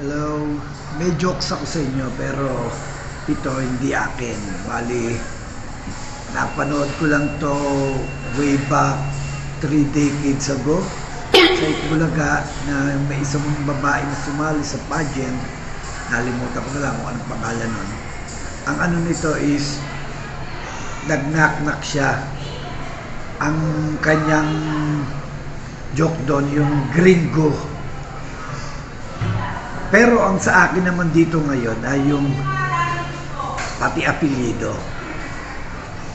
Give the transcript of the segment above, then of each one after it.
Hello. May jokes ako sa inyo pero ito hindi akin. Bali, napanood ko lang to way back three decades ago sa Itbulaga na may isang babae na sumali sa pageant. Nalimutan ko na lang kung anong pangalan nun. Ang ano nito is nag-knock-knock siya. Ang kanyang joke doon, yung gringo. Pero ang sa akin naman dito ngayon ay yung pati apelido.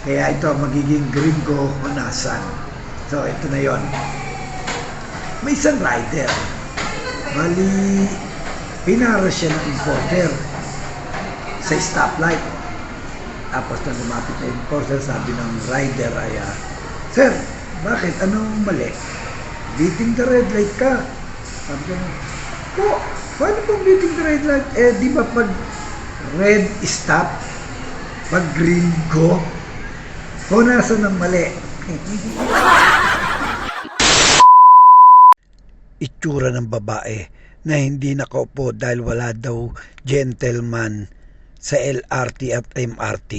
Kaya ito magiging gringo honasan. So ito na yon. May isang rider. Bali, pinara siya ng importer sa stoplight. Tapos nang lumapit na importer, sabi ng rider ay, ah, Sir, bakit? Anong mali? Beating the red light ka. Sabi ko, po, paano pong beating the red light? Eh, di ba pag red stop, pag green go, punasan ng mali. Itsura ng babae na hindi nakaupo dahil wala daw gentleman sa LRT at MRT.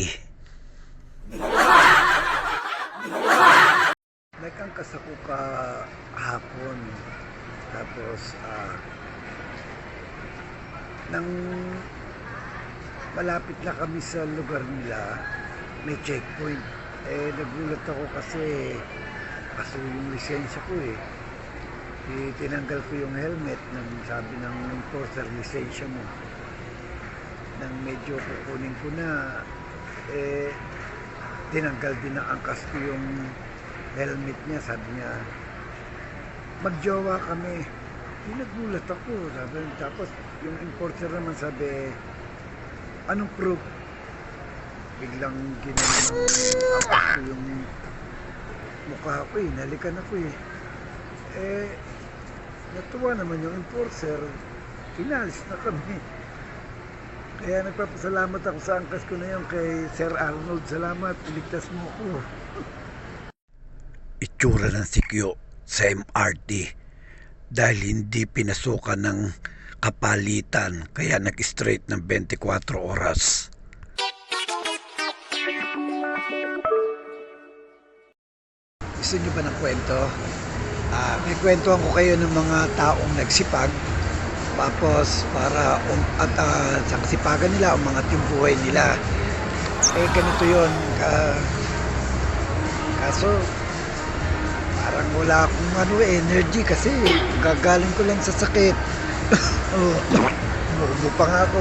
Nagkangkas ako kahapon. Tapos, ah, nang malapit na kami sa lugar nila, may checkpoint. Eh, nagulat ako kasi kaso yung lisensya ko eh. Eh, tinanggal ko yung helmet nang sabi ng enforcer lisensya mo. Nang medyo kukunin ko na, eh, tinanggal din ng angkas ko yung helmet niya. Sabi niya, magjowa kami. Di nagulat ako. Sabi, tapos yung enforcer naman sabi, anong proof? Biglang ginawa ko yung mukha ko eh. Nalikan ako eh. Eh, natuwa naman yung enforcer. Finalis na kami. Kaya nagpapasalamat ako sa angkas ko na yun kay Sir Arnold. Salamat, iligtas mo ako. Itsura ng sikyo sa MRT dahil hindi pinasukan ng kapalitan kaya nag-straight ng 24 oras. Gusto niyo ba ng kwento? Ah, may kwentuhan ko kayo ng mga taong nagsipag tapos para um, at ah, sa kasipagan nila o mga timbuhay nila eh ganito yon kaso parang wala akong ano eh, energy kasi gagaling ko lang sa sakit. Oh, umuubo pa nga ako.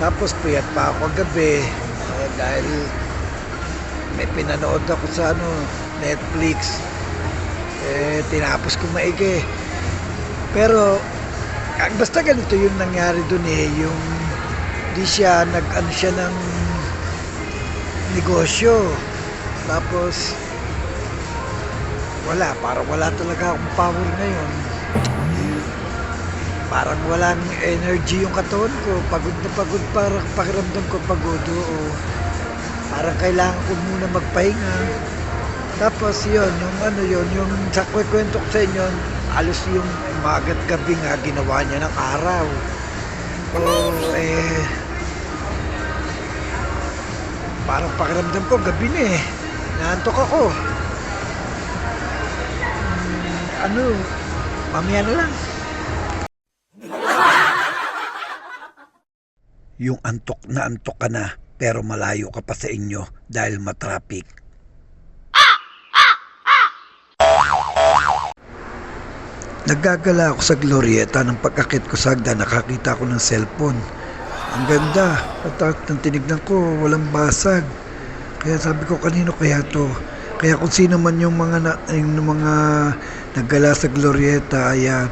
Tapos puyat pa ako gabi. Eh, dahil may pinanood ako sa ano Netflix eh tinapos ko maigi. Pero ah, basta ganito yung nangyari dun eh yung di siya nag ano siya ng negosyo. Tapos wala parang wala talaga akong power ngayon parang walang energy yung katawan ko pagod na pagod parang pakiramdam ko pagod oo parang kailangan ko muna magpahinga tapos yun, yung ano yun, yung sa kwento ko sa inyo, alos yung magat gabi nga ginawa niya ng araw. Oh, eh, parang pakiramdam ko gabi na eh. Naantok ako. Ano, mamaya na lang. Yung antok na antok ka na, pero malayo ka pa sa inyo dahil matraffic. Naggagala ako sa Glorieta ng pagkakit ko sa hagdan, nakakita ko ng cellphone. Ang ganda. At at tinignan ko, walang basag. Kaya sabi ko, kanino kaya to? Kaya kung sino man yung mga, na, yung mga naggala sa Glorieta, ay ah,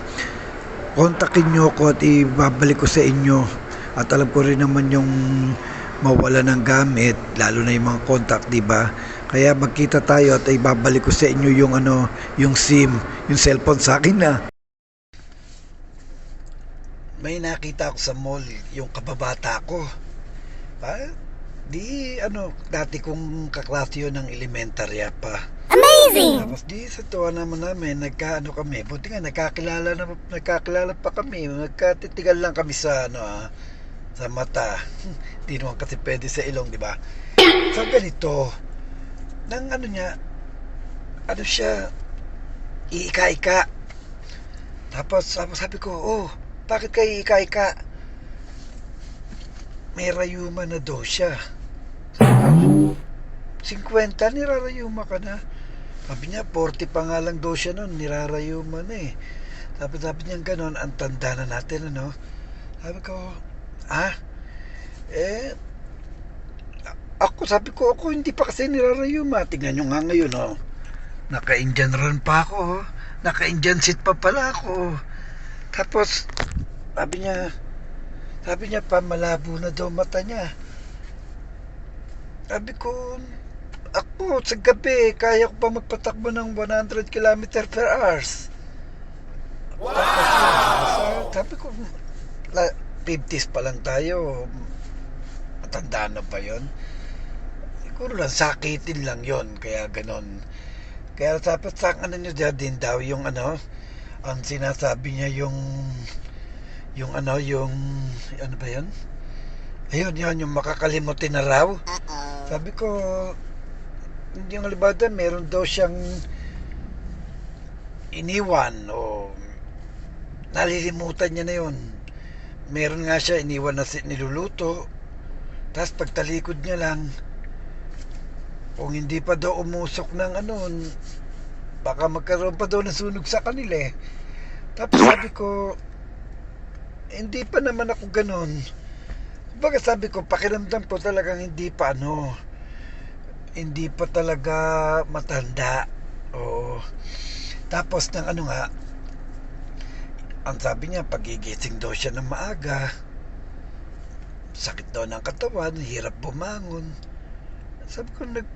kontakin nyo ko at ibabalik ko sa inyo. At alam ko rin naman yung mawala ng gamit, lalo na yung mga contact, di ba? Kaya magkita tayo at ibabalik ko sa inyo yung ano, yung SIM, yung cellphone sa akin na. May nakita ako sa mall, yung kababata ko. Pa, di ano, dati kong kaklase yun ng elementarya pa. Amazing! Tapos di sa tuwa naman namin, nagkaano kami, buti nga nagkakilala na nagkakilala pa kami, nagkatitigal lang kami sa ano ah, sa mata. Di naman kasi pwede sa ilong, di ba? So ganito, nang ano niya, ano siya, iika-ika. Tapos sabi, sabi ko, oh, bakit kayo iika-ika? May rayuma na daw siya. 50, nirarayuma ka na. Sabi niya, 40 pa nga lang daw siya nun, nirarayuma na eh. Sabi, sabi niya ganon, ang tanda na natin, ano? Sabi ko, ah, eh, ako, sabi ko, ako hindi pa kasi nirarayuma. Tingnan nyo nga ngayon, oh. Naka-Indian run pa ako, oh. Naka-Indian seat pa pala ako. Tapos, sabi niya, sabi niya pa, malabo na daw mata niya. Sabi ko, ako sa gabi, kaya ko pa magpatakbo ng 100 km per hours. Wow! sabi ko, la, 50s pa lang tayo. Matanda na pa yon. Siguro lang, sakitin lang yon Kaya ganon. Kaya dapat sa ano nyo din daw yung ano, ang sinasabi niya yung yung ano, yung ano ba yun? Ayun, yun, yung makakalimutin na raw. Sabi ko, yung alibada, meron daw siyang iniwan o nalilimutan niya na yun. Meron nga siya, iniwan na niluluto. Tapos pagtalikod niya lang, kung hindi pa daw umusok ng ano, baka magkaroon pa daw ng sunog sa kanila eh. Tapos sabi ko, hindi pa naman ako ganon. Baga sabi ko, pakiramdam ko talagang hindi pa ano, hindi pa talaga matanda. Oo. Tapos ng ano nga, ang sabi niya, pagigising daw siya ng maaga, sakit daw ng katawan, hirap bumangon. Sabi ko, nag,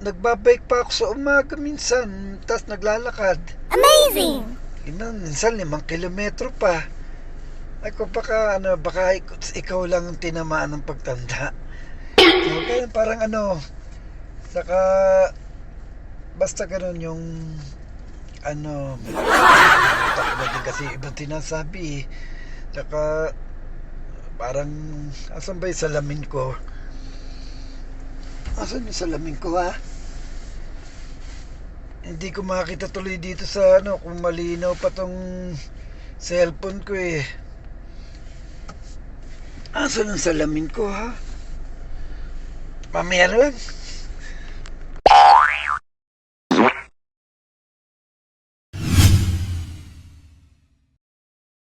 nagbabike pa ako sa umaga minsan, tapos naglalakad. Amazing! Limang, minsan limang kilometro pa. Ako baka ano, baka ik- ikaw lang ang tinamaan ng pagtanda. So, kaya parang ano, saka basta ganun yung ano, na din kasi ibang tinasabi eh. Saka parang asan ba yung salamin ko? Asan yung salamin ko ha? Hindi ko makita tuloy dito sa ano kung malinaw pa tong cellphone ko eh. Asan ang salamin ko ha? Mamaya lang.